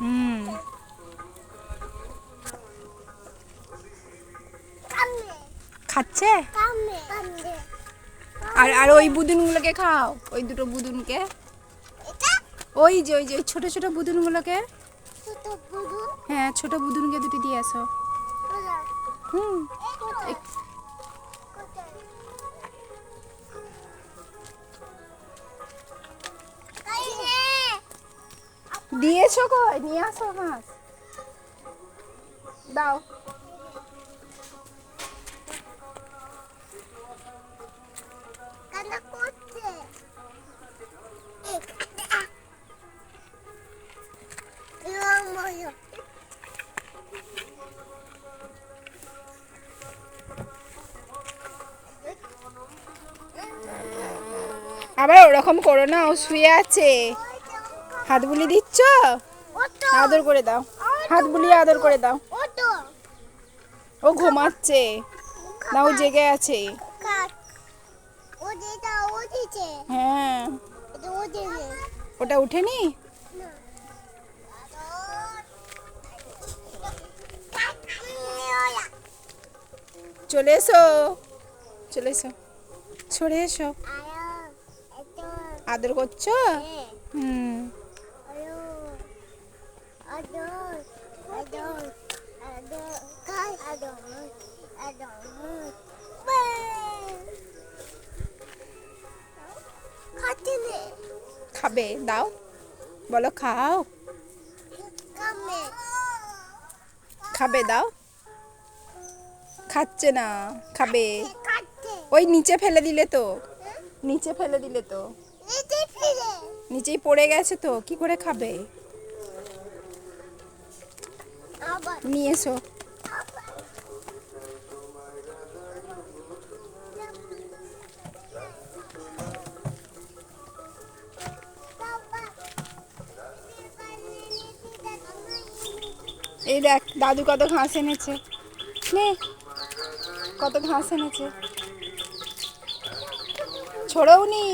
হুম। খাচ্ছে? আর আর ওই বুদুনগুলোকে খাও। ওই দুটো বুদুনকে। ওই যে ওই যে ওই ছোট ছোট বুদুনগুলোকে। হ্যাঁ ছোট বুদুনকে দুটো দিয়ে আসো। হুম। দিয়েছ কই নিয়ে আসো মাছ দাও আবার ওরকম করো না ও শুয়ে আছে। হাত বুলি দিচ্ছ? আদর করে দাও। হাত বুলিয়ে আদর করে দাও। ও ঘুমাচ্ছে। না ও জেগে আছে। হ্যাঁ। ওটা উঠেনি? চলে এসো। চলে এসো। সরে এসো। আদর করছ? হুম। খাবে? দাও। বলো, খাও। খাবে, দাও। খাচ্ছে না, খাবে। ওই নিচে ফেলে দিলে তো। নিচে ফেলে দিলে তো। নিচেই পড়ে গেছে তো, কি করে খাবে? নিয়ে এসো। এই দেখ, দাদু কত ঘাস এনেছে। নে, কত ঘাস এনেছে। ছড়ৌনি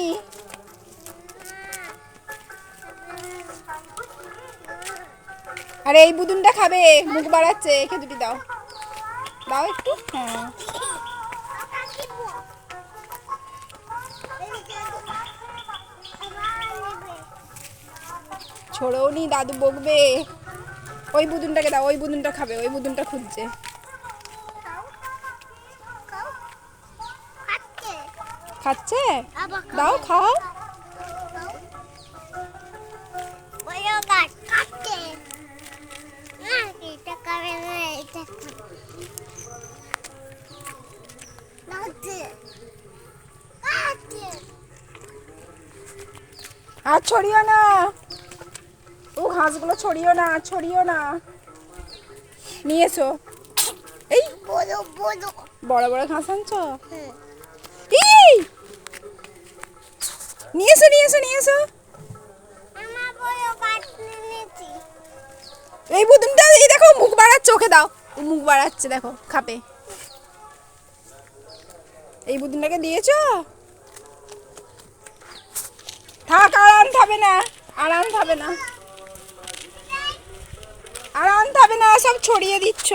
আরে, এই বুদুনটা খাবে, মুখ বাড়াচ্ছে একে দুটি দাও। দাও একটু হ্যাঁ। ছড়ৌনি দাদু বকবে। ওই বুদুনটাকে দাও, ওই বুদুনটা খাবে, ওই বুদুনটা খুঁজছে। খাচ্ছে? দাও, খাও। আর ছড়িও না। ঘাসগুলো ছড়িও না ছড়িও না। নিয়ে এসো। এই বড় বড় ঘাস আনছো? এই! নিয়ে এসো নিয়ে এসো নিয়ে এসো। এই বুদুনটা এই দেখো মুখ বাড়াচ্ছে ওকে দাও। মুখ বাড়াচ্ছে দেখো খাপে। এই বুদুনটাকে দিয়েছ? থাক আর আনতে হবে না আর আনতে হবে না। আর আনতে হবে না সব ছড়িয়ে দিচ্ছ।